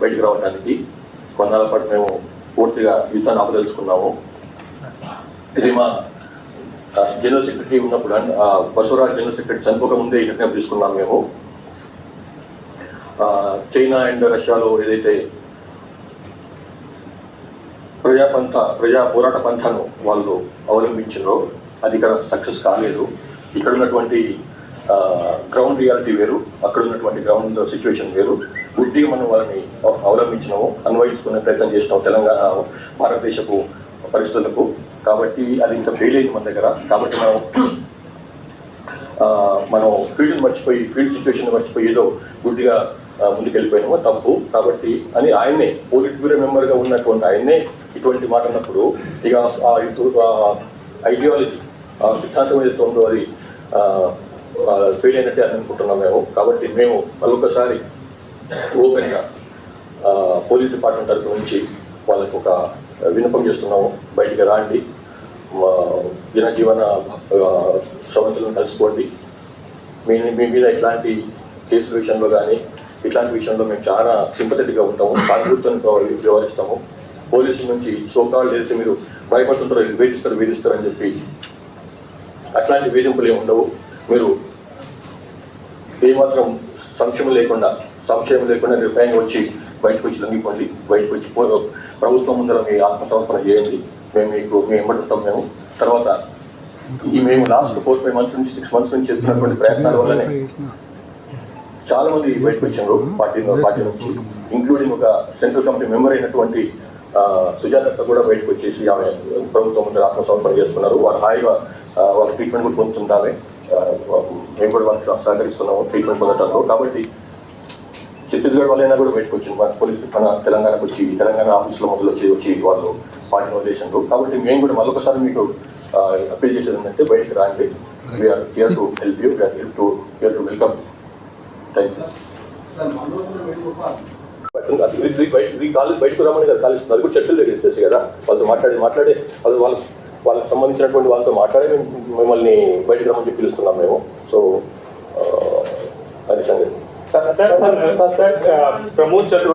బయటకు రావడానికి కొన్నాళ్ళ పాటు మేము పూర్తిగా యుద్ధాన్ని ఆపదలుచుకున్నాము. ఇది మా జనరల్ సెక్రటరీ ఉన్నప్పుడు అండ్, బసవరాజ్ జనరల్ సెక్రటరీ చనిపోక ముందే ఈ నిర్ణయం తీసుకున్నాం మేము. చైనా అండ్ రష్యాలో ఏదైతే ప్రజాపంథ ప్రజా పోరాట పంథాను వాళ్ళు అవలంబించారో అది ఇక్కడ సక్సెస్ కాలేదు. ఇక్కడ ఉన్నటువంటి గ్రౌండ్ రియాలిటీ వేరు అక్కడ ఉన్నటువంటి గ్రౌండ్ సిచ్యువేషన్ వేరు. గుడ్డిగా మనం వాళ్ళని అవలంబించినాము అన్వయించుకునే ప్రయత్నం చేసినాము తెలంగాణ భారతదేశపు పరిస్థితులకు. కాబట్టి అది ఇంకా ఫెయిల్ అయింది మన దగ్గర. కాబట్టి మనం మనం ఫీల్డ్ మర్చిపోయి ఫీల్డ్ సిచ్యువేషన్ మర్చిపోయి ఏదో గుడ్డిగా ఆ, ముందుకెళ్ళిపోయినామో తప్పు. కాబట్టి అని ఆయన్నే పోలిట్ బ్యూరో మెంబర్గా ఉన్నటువంటి ఆయన్నే ఇటువంటి మాట అన్నప్పుడు ఇక ఆ ఐడియాలజీ సిద్ధాంతం ఏదైతే ఉందో అది ఫెయిల్ అయినట్టే అని అనుకుంటున్నాం మేము. కాబట్టి మేము మరొకసారి ఓపెన్గా పోలీస్ డిపార్ట్మెంట్ తరఫు నుంచి వాళ్ళకు ఒక విన్నపం చేస్తున్నాము. బయటికి రాండి. మా జనజీవన ఆ, కలుసుకోండి. మీ మీ మీద ఇట్లాంటి కేసుల విషయంలో కానీ ఇట్లాంటి విషయంలో మేము చాలా సింపథెటిక్గా ఉంటాము. సానుభూతితో వ్యవహరిస్తాము. పోలీసుల నుంచి సోకాళ్ళు ఏదైతే మీరు భయపడుతుంటారో వేధిస్తారు వేధిస్తారు అని చెప్పి అట్లాంటి వేధింపులు ఏమి ఉండవు. మీరు ఏమాత్రం సంక్షేమం లేకుండా సంక్షేమం లేకుండా నిర్భయంగా వచ్చి బయటకు వచ్చి లొంగిపోండి బయటకు వచ్చి ప్రభుత్వం ముందర మీ ఆత్మసమర్పణ చేయండి. మేము మీకు మేము ఎంబడుతాం మేము. తర్వాత ఈ మేము లాస్ట్ ఫోర్ ఫైవ్ మంత్స్ నుంచి సిక్స్ మంత్స్ నుంచి చేస్తున్నటువంటి ప్రయత్నాల వల్లనే చాలా మంది బయటకు వచ్చారు పార్టీ పార్టీ నుంచి ఇంక్లూడింగ్ ఒక సెంట్రల్ కమిటీ మెంబర్ అయినటువంటి సుజాత కూడా బయటకు వచ్చేసి ఆమె ప్రభుత్వం ముందు ఆత్మసమర్పణ చేస్తున్నారు. వారు హాయిగా వాళ్ళ ట్రీట్మెంట్ కూడా పొందుతుంటామే మేము కూడా వాళ్ళకి సహకరిస్తున్నాము ట్రీట్మెంట్ పొందడంలో కాబట్టి ఛత్తీస్గఢ్ వాళ్ళైనా కూడా బయటకు వచ్చింది మన పోలీసు మన తెలంగాణకు వచ్చి తెలంగాణ ఆఫీసులో మొదలు వచ్చి వచ్చి వాళ్ళు పార్టీ వదిలేసారు కాబట్టి మేము కూడా మరొకసారి మీకు అప్పీల్ చేసేది ఏంటంటే బయటకు రాండి. We're here to help you we're here to here to welcome thank you బయట కాలేజ్ బయటకు రమ్మని కదా కాలేజ్ అది కూడా చర్చలు జరిగింది తెలుసు కదా వాళ్ళతో మాట్లాడి మాట్లాడే వాళ్ళు వాళ్ళ వాళ్ళకి సంబంధించినటువంటి వాళ్ళతో మాట్లాడి మేము మిమ్మల్ని బయటకు రమ్మని చెప్పి పిలుస్తున్నాం మేము. సో सत्तर सत्तर प्रमोद चतुर्